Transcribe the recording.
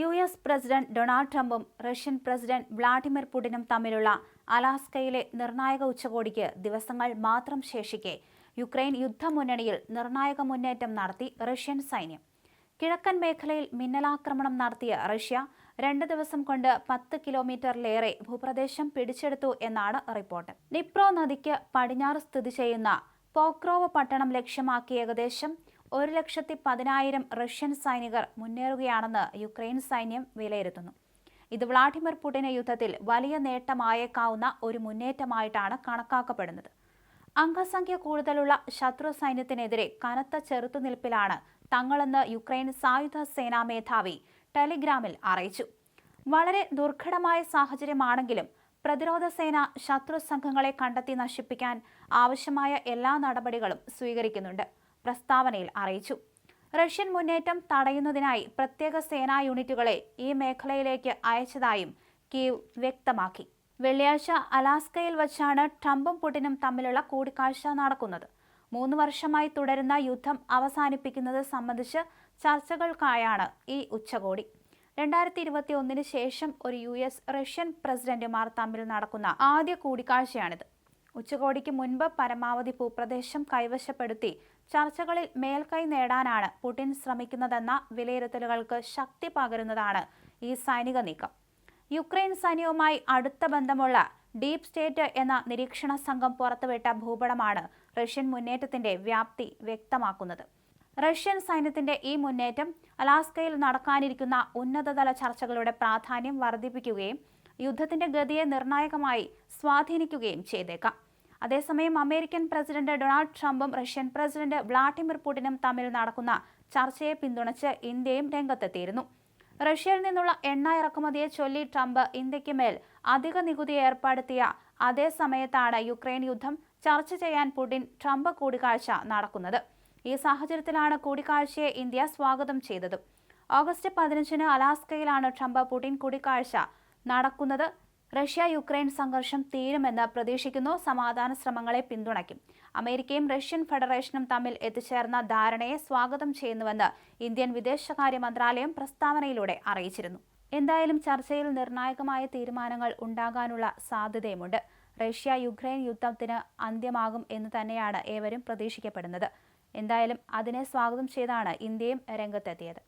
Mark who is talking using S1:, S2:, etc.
S1: U S president Donald ട്രംപും Russian president Vladimir പുടിനും തമ്മിലുള്ള അലാസ്കയിലെ നിർണായക ഉച്ചകോടിക്ക് ദിവസങ്ങൾ മാത്രം ശേഷിക്കെ യുക്രൈൻ യുദ്ധമുന്നണിയിൽ നിർണായക മുന്നേറ്റം നടത്തി റഷ്യൻ സൈന്യം. കിഴക്കൻ മേഖലയിൽ മിന്നലാക്രമണം നടത്തിയ റഷ്യ രണ്ട് ദിവസം കൊണ്ട് പത്ത് കിലോമീറ്ററിലേറെ ഭൂപ്രദേശം പിടിച്ചെടുത്തു എന്നാണ് റിപ്പോർട്ട്. നിപ്രോ നദിക്ക് പടിഞ്ഞാറ് സ്ഥിതി ചെയ്യുന്ന പോക്രോവ് പട്ടണം ലക്ഷ്യമാക്കി ഏകദേശം ഒരു ലക്ഷത്തി പതിനായിരം റഷ്യൻ സൈനികർ മുന്നേറുകയാണെന്ന് യുക്രൈൻ സൈന്യം വിലയിരുത്തുന്നു. ഇത് വ്ളാഡിമിർ പുടിന് യുദ്ധത്തിൽ വലിയ നേട്ടമായേക്കാവുന്ന ഒരു മുന്നേറ്റമായിട്ടാണ് കണക്കാക്കപ്പെടുന്നത്. അംഗസംഖ്യ കൂടുതലുള്ള ശത്രു സൈന്യത്തിനെതിരെ കനത്ത ചെറുത്തുനിൽപ്പിലാണ് തങ്ങളെന്ന് യുക്രൈൻ സായുധ സേനാ മേധാവി ടെലിഗ്രാമിൽ അറിയിച്ചു. വളരെ ദുർഘടമായ സാഹചര്യമാണെങ്കിലും പ്രതിരോധ സേന ശത്രു സംഘങ്ങളെ കണ്ടെത്തി നശിപ്പിക്കാൻ ആവശ്യമായ എല്ലാ നടപടികളും സ്വീകരിക്കുന്നുണ്ട്. പ്രസ്താവനയിൽ അറിയിച്ചു. റഷ്യൻ മുന്നേറ്റം തടയുന്നതിനായി പ്രത്യേക സേനാ യൂണിറ്റുകളെ ഈ മേഖലയിലേക്ക് അയച്ചതായും കീവ് വ്യക്തമാക്കി. വെള്ളിയാഴ്ച അലാസ്കയിൽ വച്ചാണ് ട്രംപും പുടിനും തമ്മിലുള്ള കൂടിക്കാഴ്ച നടക്കുന്നത്. മൂന്ന് വർഷമായി തുടരുന്ന യുദ്ധം അവസാനിപ്പിക്കുന്നത് സംബന്ധിച്ച് ചർച്ചകൾക്കായാണ് ഈ ഉച്ചകോടി. രണ്ടായിരത്തി ഇരുപത്തി ഒന്നിന് ശേഷം ഒരു യു എസ് റഷ്യൻ പ്രസിഡന്റുമാർ തമ്മിൽ നടക്കുന്ന ആദ്യ കൂടിക്കാഴ്ചയാണിത്. ഉച്ചകോടിക്ക് മുൻപ് പരമാവധി ഭൂപ്രദേശം കൈവശപ്പെടുത്തി ചർച്ചകളിൽ മേൽക്കൈ നേടാനാണ് പുടിൻ ശ്രമിക്കുന്നതെന്ന വിലയിരുത്തലുകൾക്ക് ശക്തി പകരുന്നതാണ് ഈ സൈനിക നീക്കം. യുക്രൈൻ സൈന്യവുമായി അടുത്ത ബന്ധമുള്ള ഡീപ് സ്റ്റേറ്റ് എന്ന നിരീക്ഷണ സംഘം പുറത്തുവിട്ട ഭൂപടമാണ് റഷ്യൻ മുന്നേറ്റത്തിന്റെ വ്യാപ്തി വ്യക്തമാക്കുന്നത്. റഷ്യൻ സൈന്യത്തിന്റെ ഈ മുന്നേറ്റം അലാസ്കയിൽ നടക്കാനിരിക്കുന്ന ഉന്നതതല ചർച്ചകളുടെ പ്രാധാന്യം വർദ്ധിപ്പിക്കുകയും യുദ്ധത്തിന്റെ ഗതിയെ നിർണായകമായി സ്വാധീനിക്കുകയും ചെയ്തേക്കാം. അതേസമയം അമേരിക്കൻ പ്രസിഡന്റ് ഡൊണാൾഡ് ട്രംപും റഷ്യൻ പ്രസിഡന്റ് വ്ളാഡിമിർ പുടിനും തമ്മിൽ നടക്കുന്ന ചർച്ചയെ പിന്തുണച്ച് ഇന്ത്യയും രംഗത്തെത്തിയിരുന്നു. റഷ്യയിൽ നിന്നുള്ള എണ്ണ ഇറക്കുമതിയെ ചൊല്ലി ട്രംപ് ഇന്ത്യയ്ക്ക് മേൽ അധിക നികുതി ഏർപ്പെടുത്തിയ അതേ സമയത്താണ് യുക്രൈൻ യുദ്ധം ചർച്ച ചെയ്യാൻ പുടിൻ ട്രംപ് കൂടിക്കാഴ്ച നടക്കുന്നത്. ഈ സാഹചര്യത്തിലാണ് കൂടിക്കാഴ്ചയെ ഇന്ത്യ സ്വാഗതം ചെയ്തത്. ഓഗസ്റ്റ് പതിനഞ്ചിന് അലാസ്കയിലാണ് ട്രംപ് പുടിൻ കൂടിക്കാഴ്ച നടക്കുന്നത്. റഷ്യ യുക്രൈൻ സംഘർഷം തീരുമെന്ന് പ്രതീക്ഷിക്കുന്നു. സമാധാന ശ്രമങ്ങളെ പിന്തുണയ്ക്കും. അമേരിക്കയും റഷ്യൻ ഫെഡറേഷനും തമ്മിൽ എത്തിച്ചേർന്ന ധാരണയെ സ്വാഗതം ചെയ്യുന്നുവെന്ന് ഇന്ത്യൻ വിദേശകാര്യ മന്ത്രാലയം പ്രസ്താവനയിലൂടെ അറിയിച്ചിരുന്നു. എന്തായാലും ചർച്ചയിൽ നിർണായകമായ തീരുമാനങ്ങൾ ഉണ്ടാകാനുള്ള സാധ്യതയുമുണ്ട്. റഷ്യ യുക്രൈൻ യുദ്ധത്തിന് അന്ത്യമാകും എന്ന് തന്നെയാണ് ഏവരും പ്രതീക്ഷിക്കപ്പെടുന്നത്. എന്തായാലും അതിനെ സ്വാഗതം ചെയ്താണ് ഇന്ത്യയും രംഗത്തെത്തിയത്.